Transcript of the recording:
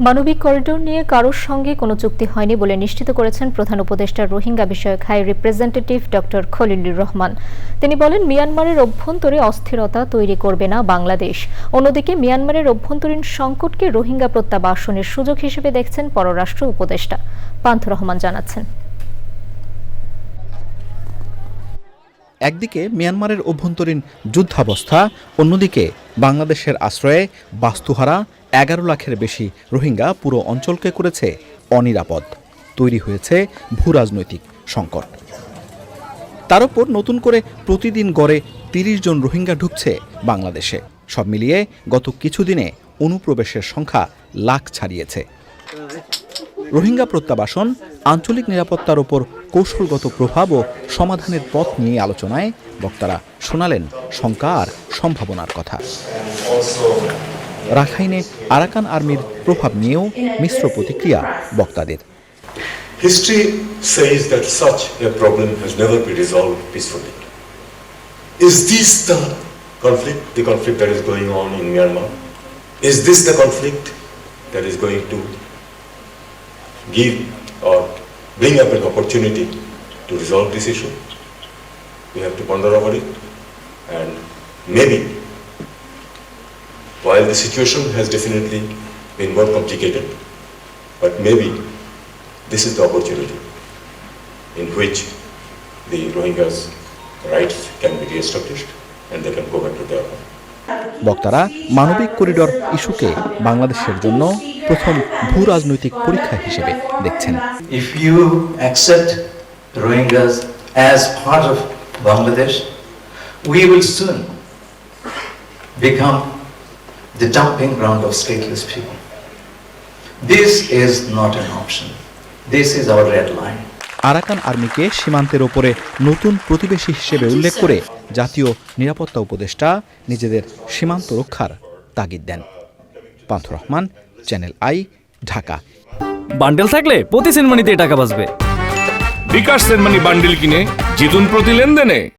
মানবিক করিডোর নিয়ে কারোর সঙ্গে কোনো চুক্তি হয়নি বলে নিশ্চিত করেছেন প্রধান উপদেষ্টা রোহিঙ্গা বিষয়ক high representative doctor Khalilur Rahman. তিনি বলেন, মিয়ানমারের অভ্যন্তরে অস্থিরতা তৈরি করবে না বাংলাদেশ। অন্যদিকে, মিয়ানমারের অভ্যন্তরীণ সংকটকে রোহিঙ্গা প্রত্যাবাসনের সুযোগ হিসেবে দেখছেন পররাষ্ট্র উপদেষ্টা। পান্থ রহমান জানাচ্ছেন। একদিকে, মিয়ানমারের অভ্যন্তরীণ যুদ্ধাবস্থা, অন্যদিকে বাংলাদেশের আশ্রয়ে বাস্তুহারা এগারো লাখের বেশি রোহিঙ্গা পুরো অঞ্চলকে করেছে অনিরাপদ। তৈরি হয়েছে ভূরাজনৈতিক সংকট। তার উপর নতুন করে প্রতিদিন গড়ে তিরিশ জন রোহিঙ্গা ঢুকছে বাংলাদেশে। সব মিলিয়ে গত কিছুদিনে অনুপ্রবেশের সংখ্যা লাখ ছাড়িয়েছে। রোহিঙ্গা প্রত্যাবাসন, আঞ্চলিক নিরাপত্তার ওপর কৌশলগত প্রভাব ও সমাধানের পথ নিয়ে আলোচনায় বক্তারা শোনালেন শঙ্কা আর সম্ভাবনার কথা। রাখাইনে আরাকান আর্মির প্রভাব নিয়েও মিশ্র প্রতিক্রিয়া বক্তাদের History says that such a problem has never been resolved peacefully. Is this the conflict, the conflict that is going on in Myanmar? Is this the conflict that is going to give or bring up an opportunity to resolve this issue? We have to ponder over it and maybe while the situation has definitely been more complicated, but maybe this is the opportunity in which the Rohingyas' rights can be re-established and they can go back to their home. বক্তারা মানবিক corridor ইস্যুকে বাংলাদেশের জন্য প্রথম ভূ রাজনৈতিক পরীক্ষা হিসেবে দেখছেন If you accept Rohingyas as part of Bangladesh we will soon become the dumping ground of stateless people. This is not an option. This is our red line. Arakan আর্মিকে সীমান্তের ওপরে নতুন প্রতিবেশী হিসেবে উল্লেখ করে জাতীয় নিরাপত্তা উপদেষ্টা নিজেদের সীমান্ত রক্ষার তাগিদ দেন পান্থ রহমান চ্যানেল আই ঢাকা বান্ডেল থাকলে প্রতি সেনমানিতে টাকা বাঁচবে বিকাশ সেনমানি বান্ডিল কিনে জিতুন প্রতি লেনদেনে